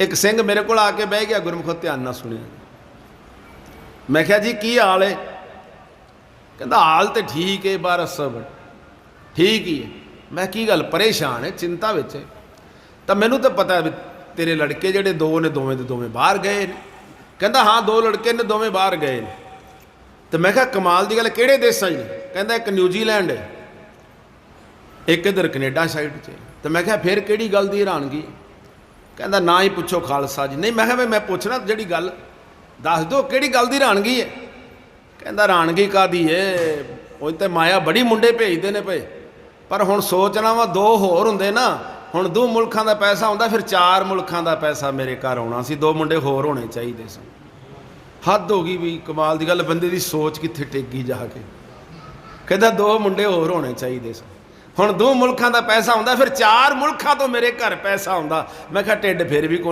ਇੱਕ ਸਿੰਘ ਮੇਰੇ ਕੋਲ ਆ ਕੇ ਬਹਿ ਗਿਆ, ਗੁਰਮੁਖ ਧਿਆਨ ਨਾਲ ਸੁਣਿਆ ਮੈਂ ਕਿਹਾ ਜੀ, ਕੀ ਹਾਲ ਏ? ਕਹਿੰਦਾ, ਹਾਲ ਤੇ ਠੀਕ ਹੈ ਬਾਰ ਸਭ ਠੀਕ ਹੀ ਹੈ ਮੈਂ ਕੀ ਗੱਲ, ਪਰੇਸ਼ਾਨ ਹੈ ਚਿੰਤਾ ਵਿੱਚ ਹੈ ਤਾਂ ਮੈਨੂੰ ਤਾਂ ਪਤਾ ਵੀ ਤੇਰੇ ਲੜਕੇ ਜਿਹੜੇ ਦੋ ਨੇ, ਦੋਵੇਂ ਦੇ ਦੋਵੇਂ ਬਾਹਰ ਗਏ ਨੇ। ਕਹਿੰਦਾ, ਹਾਂ, ਦੋ ਲੜਕੇ ਨੇ, ਦੋਵੇਂ ਬਾਹਰ ਗਏ ਨੇ। ਤੇ ਮੈਂ ਕਿਹਾ, ਕਮਾਲ ਦੀ ਗੱਲ, ਕਿਹੜੇ ਦੇਸ਼ਾਂ 'ਚ ਨੇ? ਕਹਿੰਦਾ, ਇੱਕ ਨਿਊਜ਼ੀਲੈਂਡ ਹੈ ਇੱਕ ਇਧਰ ਕੈਨੇਡਾ ਸਾਈਡ 'ਚ ਹੈ। ਤੇ ਮੈਂ ਕਿਹਾ, ਫਿਰ ਕਿਹੜੀ ਗੱਲ ਦੀ ਹੈਰਾਨਗੀ? ਕਹਿੰਦਾ, ਨਾ ਹੀ ਪੁੱਛੋ ਖਾਲਸਾ ਜੀ। ਨਹੀਂ, ਮੈਂ ਕਿਹਾ, ਵੀ ਮੈਂ ਪੁੱਛਣਾ ਜਿਹੜੀ ਗੱਲ, ਦੱਸ ਦਿਓ, ਕਿਹੜੀ ਗੱਲ ਦੀ ਹੈਰਾਨਗੀ ਹੈ ਕਹਿੰਦਾ ਹੈਰਾਨਗੀ ਕਾਦੀ ਏ? ਉਹ ਤੇ ਮਾਇਆ ਬੜੀ ਮੁੰਡੇ ਭੇਜਦੇ ਨੇ ਪਏ ਪਰ ਹੁਣ ਸੋਚਣਾ ਵਾ, ਦੋ ਹੋਰ ਹੁੰਦੇ ਨਾ। ਹੁਣ ਦੋ ਮੁਲਕਾਂ ਦਾ ਪੈਸਾ ਆਉਂਦਾ, ਫਿਰ ਚਾਰ ਮੁਲਕਾਂ ਦਾ ਪੈਸਾ ਮੇਰੇ ਘਰ ਆਉਣਾ। ਸੀ ਦੋ ਮੁੰਡੇ ਹੋਰ ਹੋਣੇ ਚਾਹੀਦੇ ਸਨ ਹੱਦ ਹੋ ਗਈ ਵੀ ਕਮਾਲ ਦੀ ਗੱਲ, ਬੰਦੇ ਦੀ ਸੋਚ ਕਿੱਥੇ ਟੇਕੀ ਜਾ ਕੇ। ਕਹਿੰਦਾ, ਦੋ ਮੁੰਡੇ ਹੋਰ ਹੋਣੇ ਚਾਹੀਦੇ ਸਨ ਹੁਣ ਦੋ ਮੁਲਕਾਂ ਦਾ ਪੈਸਾ ਆਉਂਦਾ ਫਿਰ ਚਾਰ ਮੁਲਕਾਂ ਤੋਂ ਮੇਰੇ ਘਰ ਪੈਸਾ ਆਉਂਦਾ ਮੈਂ ਕਿਹਾ, ਢਿੱਡ ਫਿਰ ਵੀ ਕੋਈ